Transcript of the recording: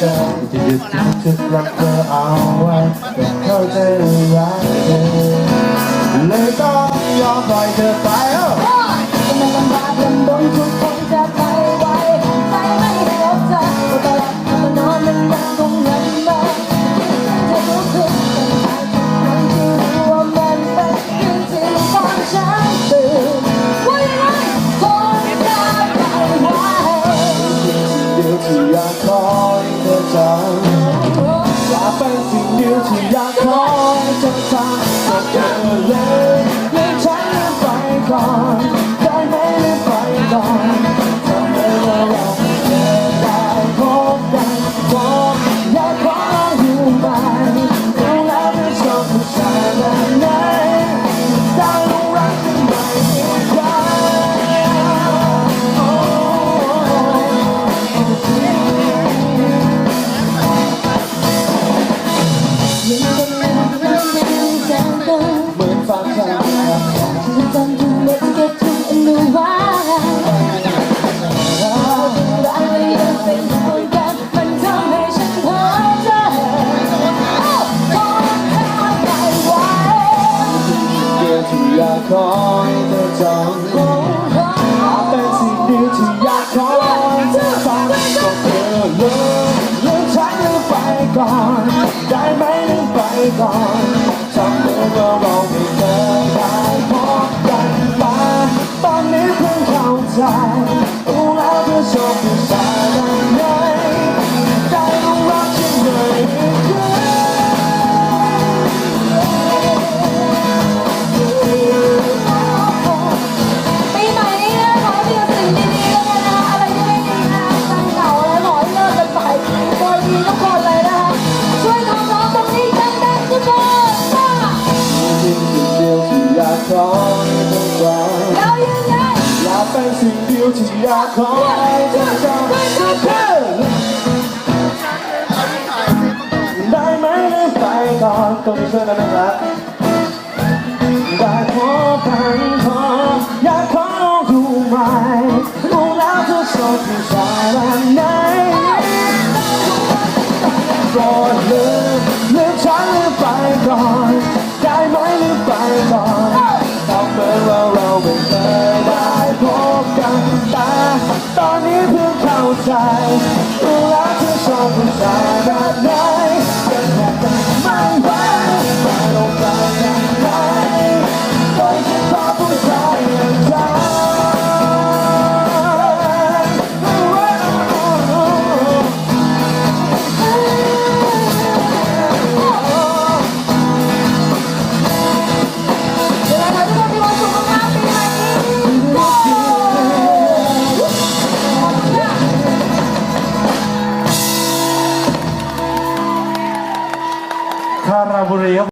จะหยุดที่จุดรักเธอเอาไว้แต่เข้าใจรักเธอเลยต้องยอมปล่อยเธอไป อยากเป็นสิ่งเดียวที่อยากขอยเธอทำก็เธอเลยให้ฉันไปก่อนได้ไหมหรือไปก่อนทำไมเราเราไม่ได้พบกันพบอยากขออยู่ไหมรู้แล้วไม่ชอบผู้ชายแบบไหน คอยเธอจำเป็นสิ่งเดียวที่อยากคอเธอฟังก็เธอเลยเลือกฉันหรือไปก่อน ได้ไหมหรือไปก่อนจำได้ว่าเราไม่เคยได้พบกันมาตอนนี้เพิ่งเข้าใจรู้แล้วเธอชอบผู้ชาย ขอให้เธอจำเรายังไงอยากเป็นสิ่งเดียวที่อยากขอให้เธอจำได้ไหมหรือไปก่อนต้องมีช่วยกันนะครับได้ขอพันขออยากขอดูไหมรู้แล้วเธอชอบผู้ชายแบบไหนโปรดเลือกเลือกฉันหรือไปก่อน ใจรู้แล้วเธอชอบผู้ชายแบบนกัน